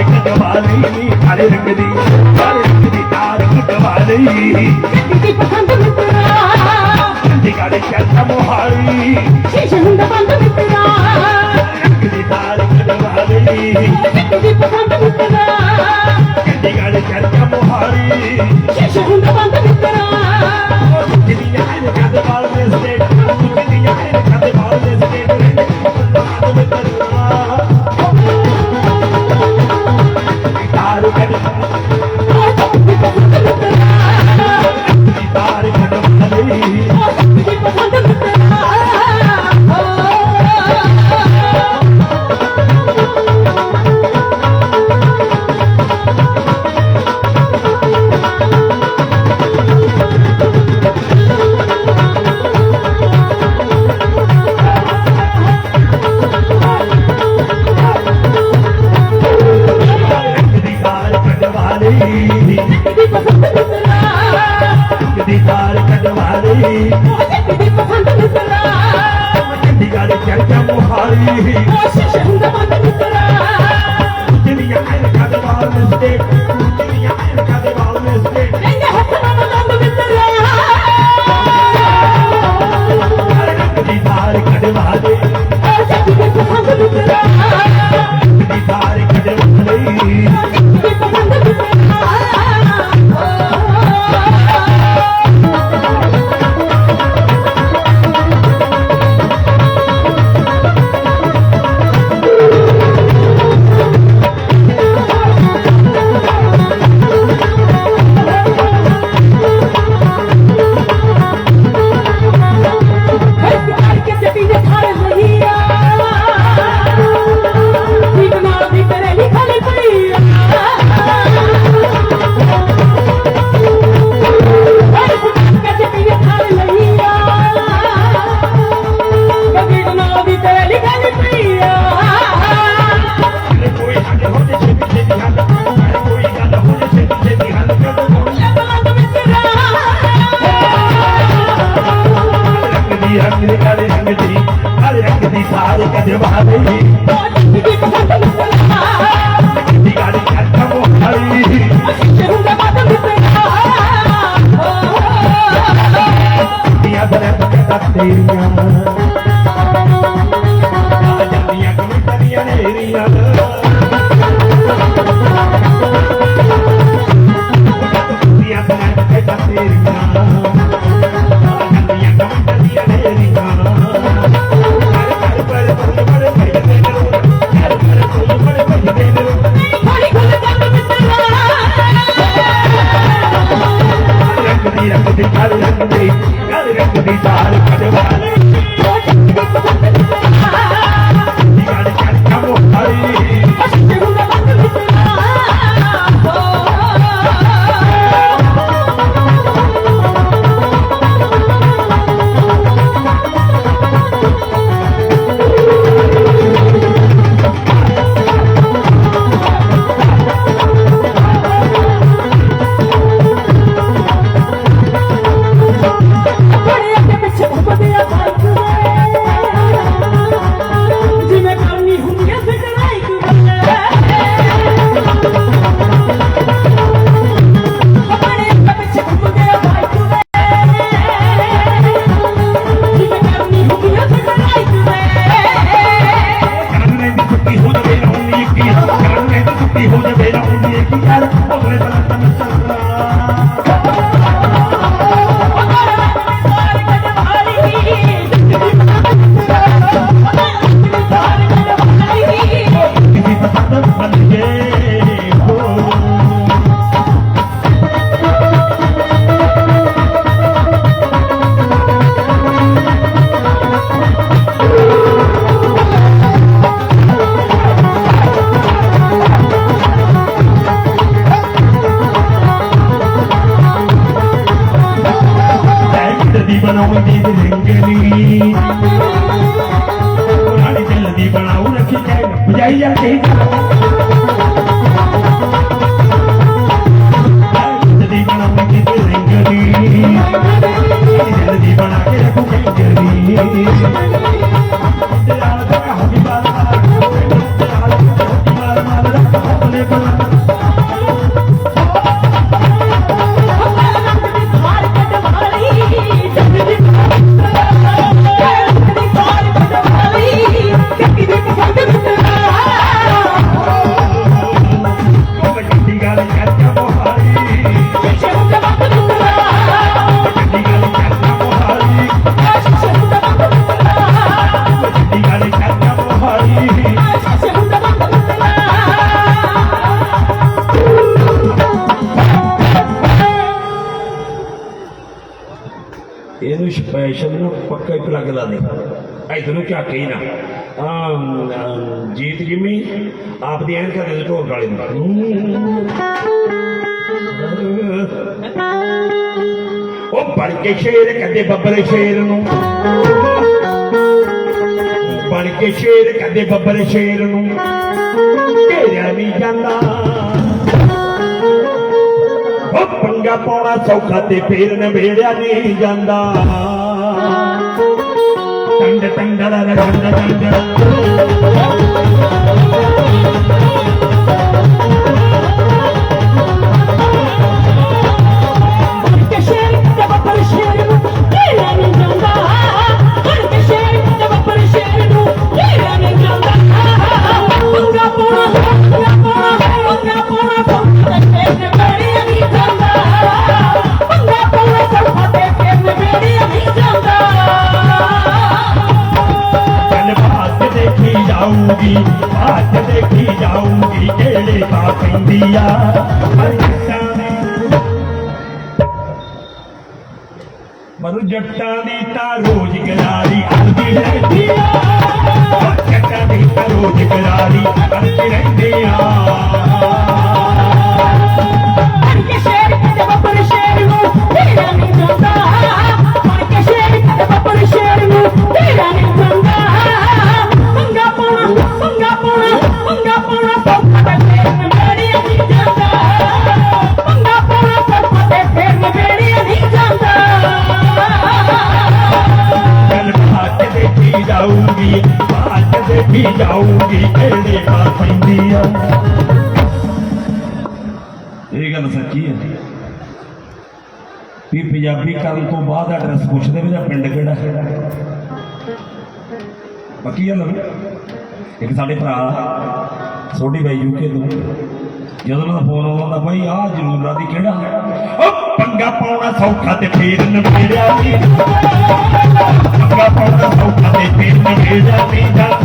ਤਾਰ ਕਟਵਾ ਲਈ ਕਾਲੇ ਰੰਗ ਦੀ ਕਾਲੇ ਰੰਗ ਦੀ ਤਾਰ ਕਟਵਾ ਲਈ ਕਿਤੇ ਪਸੰਦ ਮਿੱਤਰਾ ਚੰਡੀਗੜ੍ਹ ਸ਼ਹਿਰ ਮੋਹਾਲੀ ਸ਼ੀਸ਼ਮ ਦਾ ਬੰਦ ਮਿੱਤਰਾ ਰੰਗ ਦੀ ਤਾਰ ਕਟਵਾ ਲਈ ਕਿਤੇ ਪਸੰਦ ਮਿੱਤਰਾ ਚੰਡੀਗੜ੍ਹ ਸ਼ਹਿਰ ਮੋਹਾਲੀ ਸ਼ੀਸ਼ਮ ਰੰਗਲੀ। ਰਾਣੀ ਦਿਲ ਦੀ ਬਣਾਉ ਰੱਖੀ ਜਾਏ ਬੁਝਾਈ ਜਾ ਕਹੀ ਇਹਨੂੰ ਸਪੈਸ਼ਲ ਨੂੰ ਪੱਕਾ ਹੀ ਪਲੱਗ ਲਾ ਦੇ। ਇਧਰੋਂ ਝਾਕੇ ਨਾ। ਜੀਤ ਜਿਮੀ ਆਪ ਦੀ ਐਨਕਾਂ ਦੇ ਢੋਲ ਵਾਲੇ ਨੂੰ। ਉਹ ਬਣ ਕੇ ਸ਼ੇਰ ਕਦੇ ਬੱਬਰ ਸ਼ੇਰ ਨੂੰ। ਬਣ ਕੇ ਸ਼ੇਰ ਕਦੇ ਬੱਬਰ ਸ਼ੇਰ ਨੂੰ। ਘੇਰਿਆ ਨਹੀਂ ਜਾਂਦਾ। ਉਹ ਪੰਗਾ ਪਾਉਣਾ ਸੌਖਾ ਤੇ ਫੇਰ ਨਵੇੜਿਆ ਨਹੀਂ ਜਾਂਦਾ। ਟੰਡ ਟੰਡੜਾ ਟੰਡ ਟੰਡ ਜਾਊਗੀ ਦੇਖੀ ਜਾਊਗੀ ਕਿਹੜੇ ਪਾ ਪੈਂਦੀ ਆ ਇਹ ਗੱਲ ਸੱਚੀ ਹੈ ਵੀ ਪੰਜਾਬੀ ਕਰਨ ਤੋਂ ਬਾਅਦ ਐਡਰੈਸ ਪੁੱਛਦੇ ਵੀ ਜਾਂ ਪਿੰਡ ਕਿਹੜਾ ਬਾਕੀ ਗੱਲ ਇੱਕ ਸਾਡੇ ਭਰਾ ਸੋਢੀ ਬਾਈ ਯੂਕੇ ਤੋਂ। ਜਦੋਂ ਦਾ ਫੋਨ ਆਉਂਦਾ ਬਾਈ, ਆਹ ਜ਼ਰੂਰ ਰਾਦੀ ਕਿਹੜਾ? ਉਹ ਪੰਗਾ ਪਾਉਣਾ ਸੌਖਾ ਤੇ ਫੇਰ ਨਵੇੜਿਆ ਨਹੀਂ ਪੰਗਾ ਪਾਉਣਾ ਸੌਖਾ ਤੇ ਫੇਰ ਨਵੇੜਿਆ ਨਹੀਂ ਜਾਂਦਾ।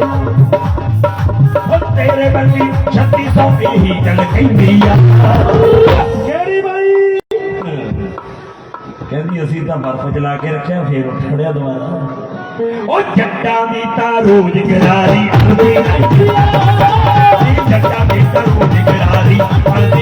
ਉਹ ਤੇਰੇ ਛੱਤੀ ਸੌ ਇਹੀ ਗੱਲ ਕਹਿੰਦੀ ਆ। ਕਿਹੜੀ ਬਾਈ? ਕਹਿੰਦੀ ਅਸੀਂ ਤਾਂ ਬਰਫ਼ ਜਲਾ ਕੇ ਰੱਖਿਆ ਫੇਰ ਉੱਠ ਖੜਿਆ ਦੁਬਾਰਾ। ਉਹ ਜੱਟਾਂ ਦੀ ਤਾਂ ਰੋਜ਼ ਗਰਾਰੀ ਆਉਂਦੀ ਜੱਟਾਂ ਦੀ ਤਾਂ ਰੋਜ਼ ਗਰਾਰੀ ਆਉਂਦੀ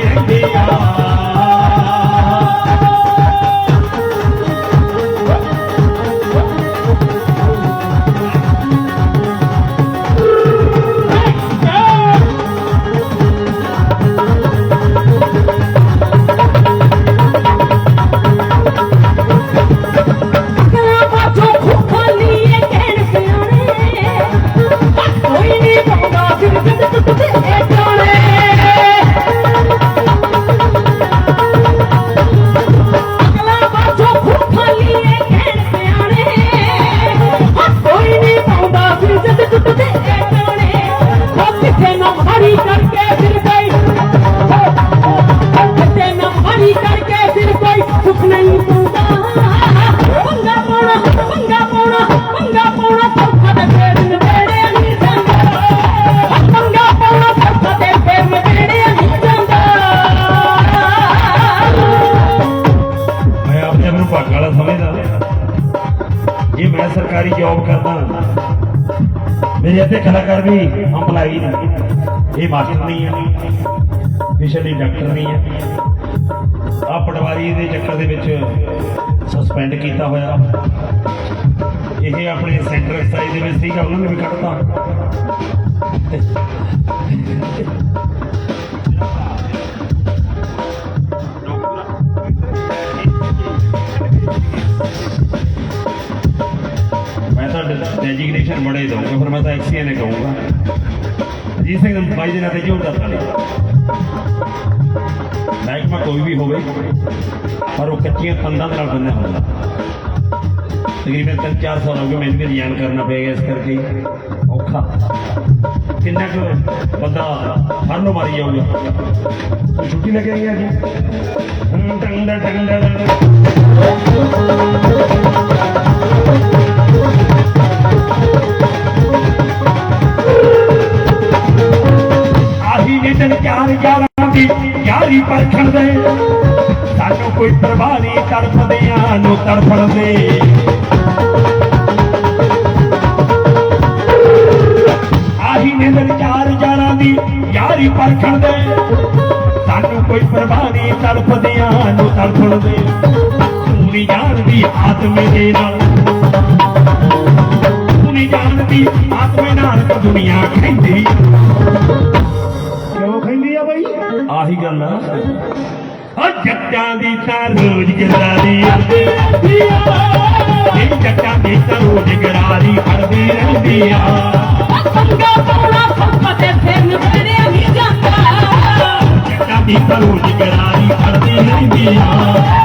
ਅੱਧੇ ਵੀ ਅੰਪਲਾਈ ਨੇ। ਇਹ ਮਾਸਟਰ ਨਹੀਂ ਹੈ ਪਿਛਲੀ ਡਾਕਟਰ ਨਹੀਂ ਹੈ ਆ। ਪਟਵਾਰੀ ਦੇ ਚੱਕਰ ਦੇ ਵਿੱਚ ਸਸਪੈਂਡ ਕੀਤਾ ਹੋਇਆ। ਇਹ ਆਪਣੇ ਸੈਂਟਰ ਐਕਸਾਈਜ਼ ਦੇ ਵਿੱਚ ਸੀਗਾ, ਉਹਨਾਂ ਨੇ ਵੀ ਕੱਢਤਾ। ਡੈਜਿਗਨੇਸ਼ਨ ਬੜੇ ਦਊਂਗਾ, ਫਿਰ ਮੈਂ ਤਾਂ ਐਕਸੀਆ ਨੇ ਕਹੂੰਗਾ। ਅਜੀਤ ਸਿੰਘ, ਬਾਈ ਦੇ ਨਾਂ ਤੇ ਜੋਰ ਦੱਸ ਮਹਿਕਮਾ ਕੋਈ ਵੀ ਹੋਵੇ, ਪਰ ਉਹ ਕੱਚੀਆਂ ਕੰਧਾਂ ਦੇ ਨਾਲ ਬੰਨਿਆ ਹੁੰਦਾ। ਤਕਰੀਬਨ ਤਿੰਨ ਚਾਰ ਸਾਲ ਹੋ ਗਏ ਮੈਨੂੰ ਵੀ ਰਿਜ਼ਾਈਨ ਕਰਨਾ ਪਿਆ ਗਿਆ ਇਸ ਕਰਕੇ। ਔਖਾ। ਕਿੰਨਾ ਕੁ ਬੰਦਾ ਹਰ ਨੂੰ ਮਾਰੀ ਜਾਊਗਾ। ਛੁੱਟੀ ਲੈ ਕੇ ਅੱਜ? ਟੰਗ ਟੰਗ ਟੰਗ ਕੋਈ ਪਰਵਾਹ ਨਹੀਂ ਤੜਫਦਿਆਂ ਨੂੰ ਤੜਫਣ ਦੇ ਆਹੀ ਨੇ ਚਾਰ ਯਾਰਾਂ ਦੀ ਯਾਰੀ ਪਰਖਣ ਦੇ। ਸਾਨੂੰ ਕੋਈ ਪਰਵਾਹ ਨਹੀਂ ਤੜਫਦਿਆਂ ਨੂੰ ਤੜਫਣ ਦੇ ਤੂੰ ਨਹੀਂ ਜਾਣਦੀ ਆਤਮੇ ਦੇ ਨਾਲ। ਤੂੰ ਨਹੀਂ ਜਾਣਦੀ ਆਤਮੇ ਨਾਲ ਤਾਂ ਦੁਨੀਆ ਖੈਂਦੀ। ਕਿਉਂ ਖੈਂਦੀ ਆ ਬਈ? ਆਹੀ ਗੱਲ ਆ। ਆ ਜੱਟਾਂ ਦੀ ਤਾਂ ਰੋਜ਼ ਗਰਾਰੀ ਆਂਦੀ ਇਹ ਜੱਟਾਂ ਦੀ ਤਾਂ ਰੋਜ਼ ਗਰਾਰੀ ਖੜਦੀ ਰਹਿੰਦੀ ਆ। ਪੰਗਾ ਪਾਉਣਾ ਸੌਖਾ ਤੇ ਫਿਰ ਨਿਬੜਿਆ ਨਹੀਂ ਜਾਂਦਾ। ਜੱਟਾਂ ਦੀ ਤਾਂ ਰੋਜ਼ ਗਰਾਰੀ ਖੜਦੀ ਰਹਿੰਦੀ ਆ।